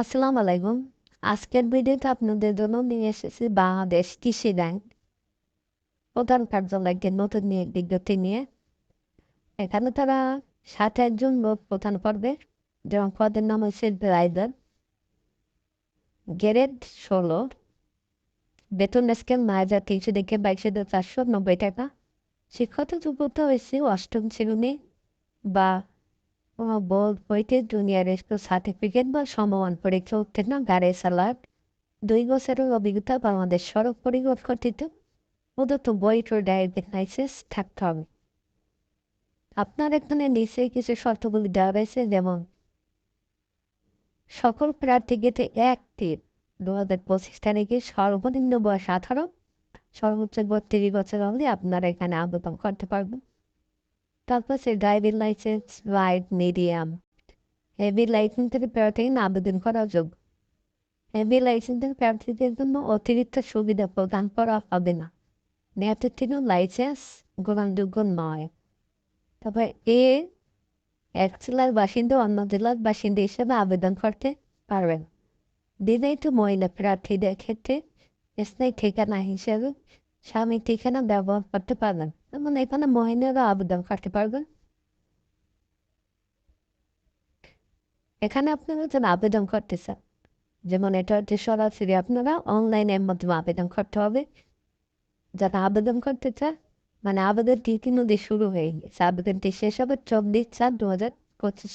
আসসালামু আলাইকুম। আজকের ভিডিওতে আপনাদের জন্য নিয়ে এসেছি বাংলাদেশ কৃষি ব্যাংক প্রধান কার্যালয়কে নতুন নিয়ে বিজ্ঞপ্তি নিয়ে। এখানে তারা সাত একজন লোক প্রধান করবে, যেমন পদের নাম হচ্ছে ড্রাইভার গ্রেড ষোলো, বেতন স্কেল নয় হাজার তিনশো থেকে বাইশ হাজার চারশো নব্বই টাকা শিক্ষার্থী যোগ্যতা হয়েছে অষ্টম শ্রেণি বা বোর্ড হইতে জুনিয়র স্কুল সার্টিফিকেট বা সমমান পরীক্ষা উত্তীর্ণ গাড়ি চালাক দুই বছরের অভিজ্ঞতা বাংলাদেশ সড়ক পরিবহন কর্তৃত্ব প্রদত্ত বৈধ ড্রাইভিং লাইসেন্স থাকতে হবে। আপনার এখানে নিচে কিছু শর্তগুলি দেওয়া রয়েছে, যেমন সকল প্রার্থীকে একটি দু হাজার পঁচিশ তারিখে সর্বনিম্ন বয়স আঠারো, সর্বোচ্চ বত্রিশ বছর হলে আপনারা এখানে আবেদন করতে পারবেন। তারপর সে driving licence light medium heavy লাইসেন্সের প্রার্থী আবেদন করা যোগ্য হেভি লাইসেন্সের প্রার্থীদের জন্য অতিরিক্ত সুবিধা প্রদান করা হবে না। নেতৃত্ব লাইসেন্স গ্রহণযোগ্য নয়। তবে এ এক জেলার বাসিন্দা অন্য জেলার বাসিন্দা হিসেবে আবেদন করতে পারবেন বিবাহিত মহিলা প্রার্থীদের ক্ষেত্রে স্থায়ী ঠিকানা হিসেবে স্বামী ঠিকানা ব্যবহার করতে পারবেন যেমন এখানে মহিলারা আবেদন করতে পারবেন এখানে আপনারা যারা আবেদন করতে চান যেমন এটা হচ্ছে সরাসরি আপনারা অনলাইনের মাধ্যমে আবেদন করতে হবে যারা আবেদন করতে চান মানে আবেদনটি ইতিমধ্যে শুরু হয়ে গেছে আবেদনটি শেষ হবে চব্বিশ চার দু হাজার পঁচিশ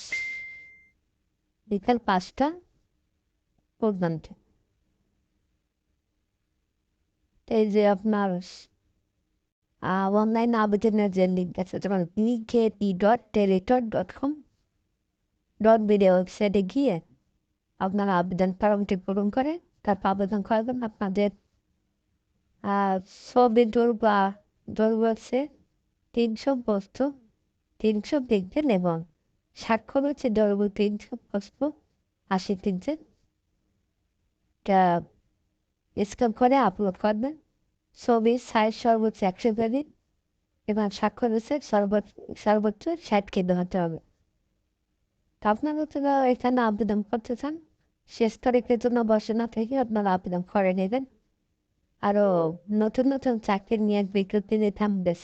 বিকাল পাঁচটা পর্যন্ত এই যে আপনার অনলাইন আবেদনের যে লিঙ্ক আছে যেমন BKT dot Teletalk dot com dot BD ওয়েবসাইটে গিয়ে আপনারা আবেদন ফর্মটি পূরণ করে তারপর আবেদন করবেন আপনাদের ছবি দূর বা দূর বলছে তিনশো বস্তু তিনশো দেখবেন এবং স্বাক্ষর হচ্ছে দৌড় তিনশো বস্তু আশি এটা স্ক্যান করে আপলোড করবেন ছবি সাইজ সর্বোচ্চ একশো কেজি এবং স্বাক্ষর হচ্ছে সর্বোচ্চ সর্বোচ্চ ষাট কেজি হতে হবে। তো আপনারা যারা এখানে আবেদন করতে চান, শেষ তারিখের জন্য বসে না থেকে আপনারা আবেদন করে নেবেন। আরও নতুন নতুন চাকরি নিয়ে বিজ্ঞপ্তি নিতে আমাদের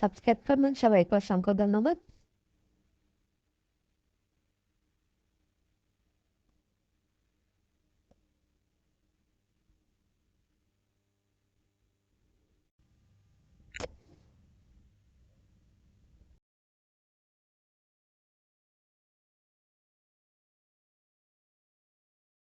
সাবস্ক্রাইব করবেন। সবাইকে অসংখ্য ধন্যবাদ।